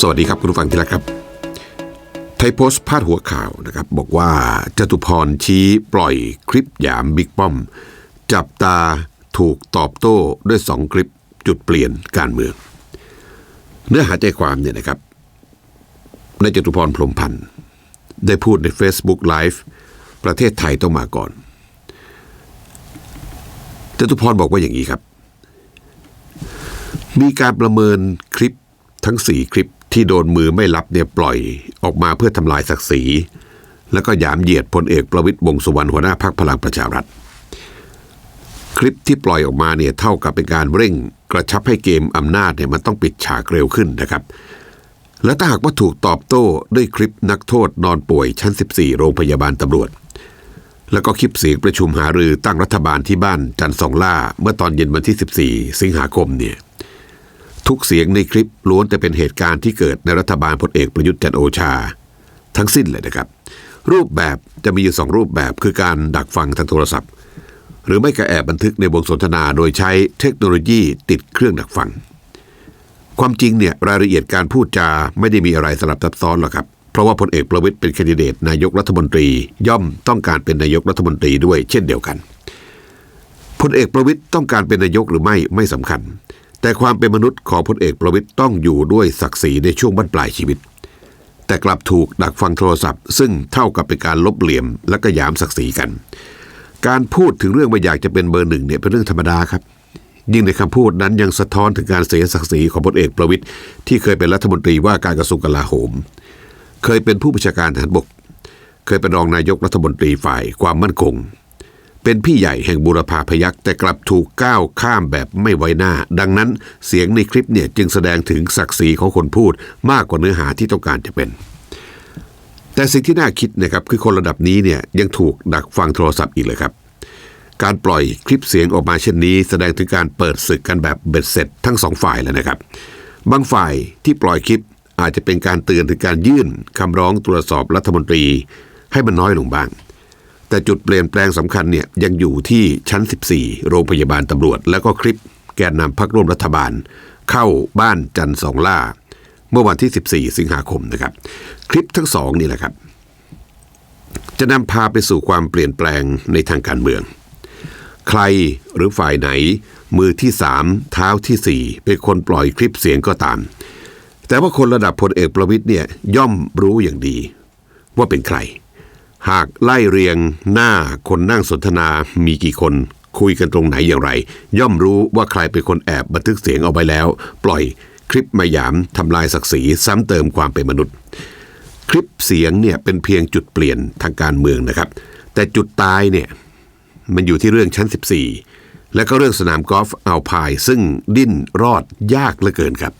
สวัสดีครับคุณผู้ฟังที่รักครับ ไทยโพสต์พาดหัวข่าวนะครับ บอกว่าจตุพรชี้ปล่อยคลิปหยามบิ๊กป้อม จับตาถูกตอบโต้ด้วยสองคลิปจุดเปลี่ยนการเมือง เนื้อหาใจความเนี่ยนะครับนายจตุพรพรมพันธ์ได้พูดใน Facebook Live ประเทศไทยต้องมาก่อนจตุพรบอกว่าอย่างนี้ครับ มีการประเมินคลิปทั้งสี่คลิป ที่โดนมือไม่รับเนี่ยปล่อยออกมาเพื่อทำลายศักดิ์ศรี แล้วก็หยามเหยียดพลเอกประวิตยวงสุวรรณหัวหน้าพักพลังประชารัฐ คลิปที่ปล่อยออกมาเนี่ยเท่ากับเป็นการเร่งกระชับให้เกมอำนาจเนี่ยมันต้องปิดฉากเร็วขึ้นนะครับ และถ้าหากว่าถูกตอบโต้ด้วยคลิปนักโทษนอนป่วยชั้น 14 โรงพยาบาลตำรวจ แล้วก็คลิปเสียงประชุมหารือตั้งรัฐบาลที่บ้านจันทร์สองล่า เมื่อตอนเย็นวันที่ 14 สิงหาคมเนี่ย ทุกเสียงในคลิปล้วนแต่เป็นเหตุการณ์ที่เกิดในรัฐบาลพลเอกประยุทธ์จันโอชา ทั้งสิ้นเลยนะครับ รูปแบบจะมีอยู่สองรูปแบบคือการดักฟังทางโทรศัพท์ หรือไม่ก็แอบบันทึกในวงสนทนาโดยใช้เทคโนโลยีติดเครื่องดักฟัง ความจริงเนี่ยรายละเอียดการพูดจาไม่ได้มีอะไรสลับซับซ้อนหรอกครับ เพราะว่าพลเอกประวิตยเป็นแคนดิเดตนายกรัฐมนตรีย่อมต้องการเป็นนายกรัฐมนตรีด้วยเช่นเดียวกันพลเอกประวิตยต้องการเป็นนายกหรือไม่ไม่สำคัญ แต่ความเป็นมนุษย์ของพลเอกประวิตยต้องอยู่ด้วยศักดิ์ศรีในช่วงบั้นปลายชีวิต แต่กลับถูกดักฟังโทรศัพท์ ซึ่งเท่ากับเป็นการลบเหลี่ยมและก็ยามศักดิ์ศรีกัน การพูดถึงเรื่องว่าอยากจะเป็นเบอร์หนึ่งเนี่ยเป็นเรื่องธรรมดาครับ ยิ่งในคำพูดนั้นยังสะท้อนถึงการเสียศักดิ์ศรีของพลเอกประวิตยที่เคยเป็นรัฐมนตรีว่าการกระทรวงกลาโหม เคยเป็นผู้บัญชาการทหารบก เคยเป็นรองนายกรัฐมนตรีฝ่ายความมั่นคง เป็นพี่ใหญ่แห่งบูรพาพยักษ์แต่กลับถูกก้าวข้ามแบบไม่ไว้หน้า ดังนั้นเสียงในคลิปเนี่ยจึงแสดงถึงศักดิ์ศรีของคนพูดมากกว่าเนื้อหาที่ต้องการจะเป็น แต่สิ่งที่น่าคิดนะครับคือคนระดับนี้เนี่ยยังถูกดักฟังโทรศัพท์อีกเลยครับ การปล่อยคลิปเสียงออกมาเช่นนี้ แสดงถึงการเปิดศึกกันแบบเบ็ดเสร็จทั้งสองฝ่ายแล้วนะครับ บางฝ่ายที่ปล่อยคลิปอาจจะเป็นการเตือนถึงการยื่นคำร้องตรวจสอบรัฐมนตรี ให้มันน้อยลงบ้าง แต่จุดเปลี่ยนแปลงสำคัญเนี่ยยังอยู่ที่ชั้น 14 โรงพยาบาลตำรวจ แล้วก็คลิปแกนนำพักร่วมรัฐบาล เข้าบ้านจันทร์สองล่า เมื่อวันที่ 14 สิงหาคมนะครับ คลิปทั้งสองนี่แหละครับ จะนำพาไปสู่ความเปลี่ยนแปลงในทางการเมือง ใครหรือฝ่ายไหน มือที่สามเท้าที่สี่เป็นคนปล่อยคลิปเสียงก็ตาม แต่ว่าคนระดับพลเอกประวิตยเนี่ยย่อมรู้อย่างดี ว่าเป็นใคร หากไล่เรียงหน้าคนนั่งสนทนามีกี่คนคุยกันตรงไหนอย่างไร ย่อมรู้ว่าใครเป็นคนแอบบันทึกเสียงเอาไว้แล้ว ปล่อยคลิปมาหยามทำลายศักดิ์ศรีซ้ำเติมความเป็นมนุษย์ คลิปเสียงเนี่ยเป็นเพียงจุดเปลี่ยนทางการเมืองนะครับ แต่จุดตายเนี่ยมันอยู่ที่เรื่องชั้น 14 และก็เรื่องสนามกอล์ฟอัลพายซึ่งดิ้นรอดยากเหลือเกินครับ